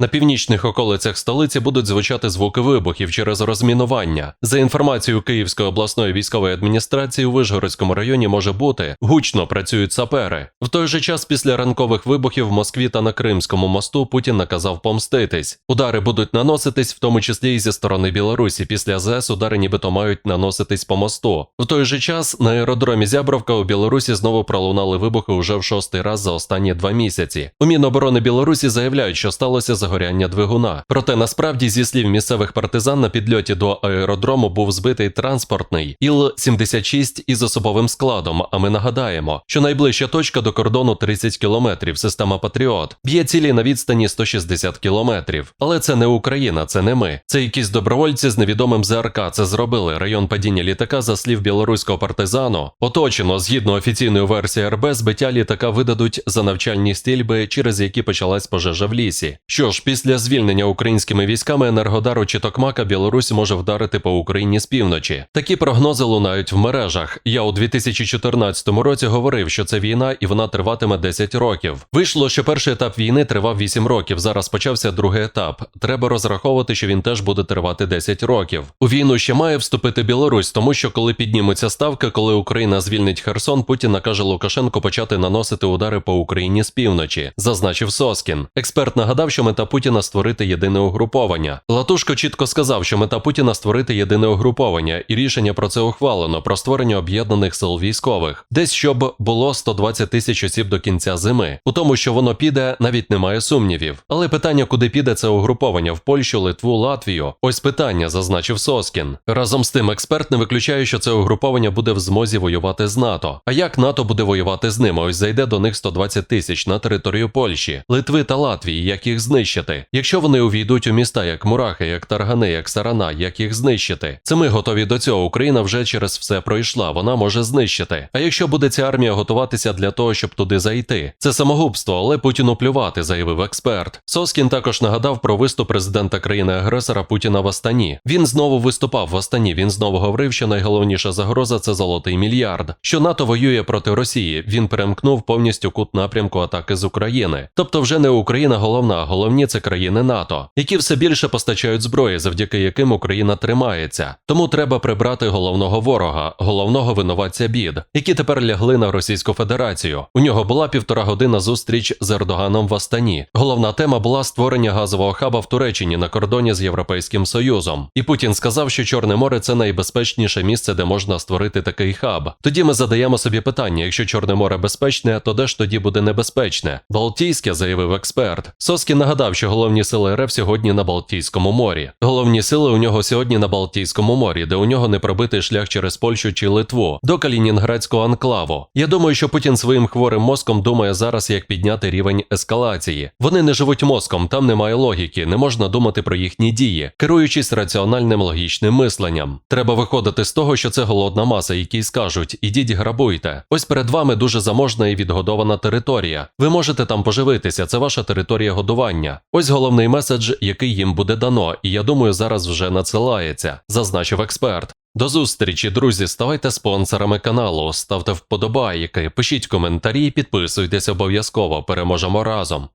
На північних околицях столиці будуть звучати звуки вибухів через розмінування. За інформацією Київської обласної військової адміністрації, у Вишгородському районі може бути гучно працюють сапери. В той же час, після ранкових вибухів в Москві та на Кримському мосту Путін наказав помститись. Удари будуть наноситись, в тому числі і зі сторони Білорусі. Після ЗС удари нібито мають наноситись по мосту. В той же час на аеродромі Зябровка у Білорусі знову пролунали вибухи уже в шостий раз за останні два місяці. У Міноборони Білорусі заявляють, що сталося загоряння двигуна. Проте насправді, зі слів місцевих партизан, на підльоті до аеродрому був збитий транспортний Іл-76 із особовим складом. А ми нагадаємо, що найближча точка до кордону 30 кілометрів. Система Патріот б'є цілі на відстані 160 кілометрів. Але це не Україна, це не ми. Це якісь добровольці з невідомим ЗРК це зробили. Район падіння літака, за слів білоруського партизану, оточено згідно офіційної версії РБ, збиття літака видадуть за навчальні стільби, через які почалась пожежа в лісі. Що ж, після звільнення українськими військами Енергодару чи Токмака Білорусь може вдарити по Україні з півночі. Такі прогнози лунають в мережах. Я у 2014 році говорив, що це війна і вона триватиме 10 років. Вийшло, що перший етап війни тривав 8 років. Зараз почався другий етап. Треба розраховувати, що він теж буде тривати 10 років. У війну ще має вступити Білорусь, тому що коли піднімуться ставки, коли Україна звільнить Херсон, Путін накаже Лукашенко почати наносити удари по Україні з півночі, зазначив Соскін. Експерт нагадав, що мета Путіна створити єдине угруповання. Латушко чітко сказав, що мета Путіна створити єдине угруповання, і рішення про це ухвалено про створення об'єднаних сил військових, десь щоб було 120 тисяч осіб до кінця зими. У тому, що воно піде, навіть немає сумнівів. Але питання, куди піде це угруповання в Польщу, Литву, Латвію. Ось питання, зазначив Соскін. Разом з тим, експерт не виключає, що це угруповання буде в змозі воювати з НАТО. А як НАТО буде воювати з ними? Ось зайде до них 120 тисяч на територію Польщі, Литви та Латвії, як їх знищити. Якщо вони увійдуть у міста як Мурахи, як Таргани, як Сарана, як їх знищити? Це ми готові до цього. Україна вже через все пройшла. Вона може знищити. А якщо буде ця армія готуватися для того, щоб туди зайти, це самогубство, але Путіну плювати, заявив експерт. Соскін також нагадав про виступ президента країни-агресора Путіна в Астані. Він знову виступав в Астані. Він знову говорив, що найголовніша загроза це золотий мільярд. Що НАТО воює проти Росії. Він перемкнув повністю кут напрямку атаки з України. Тобто, вже не Україна головна, а головні це країни НАТО, які все більше постачають зброї, завдяки яким Україна тримається. Тому треба прибрати головного ворога, головного винуватця бід, які тепер лягли на Російську Федерацію. У нього була півтора година зустріч з Ердоганом в Астані. Головна тема була створення газового хаба в Туреччині на кордоні з Європейським Союзом. І Путін сказав, що Чорне море це найбезпечніше місце, де можна створити такий хаб. Тоді ми задаємо собі питання: якщо Чорне море безпечне, то де ж тоді буде небезпечне? Балтійське, заявив експерт. Соскін нагадав, що головні сили РФ сьогодні на Балтійському морі. Головні сили у нього сьогодні на Балтійському морі, де у нього не пробитий шлях через Польщу чи Литву до Калінінградського анклаву. Я думаю, що Путін своїм хворим мозком думає зараз, як підняти рівень ескалації. Вони не живуть мозком, там немає логіки, не можна думати про їхні дії, керуючись раціональним логічним мисленням. Треба виходити з того, що це голодна маса, які скажуть: ідіть грабуйте. Ось перед вами дуже заможна і відгодована територія. Ви можете там поживитися, це ваша територія годування. Ось головний меседж, який їм буде дано, і я думаю, зараз вже надсилається, зазначив експерт. До зустрічі, друзі. Ставайте спонсорами каналу, ставте вподобайки, пишіть коментарі, підписуйтесь обов'язково. Переможемо разом.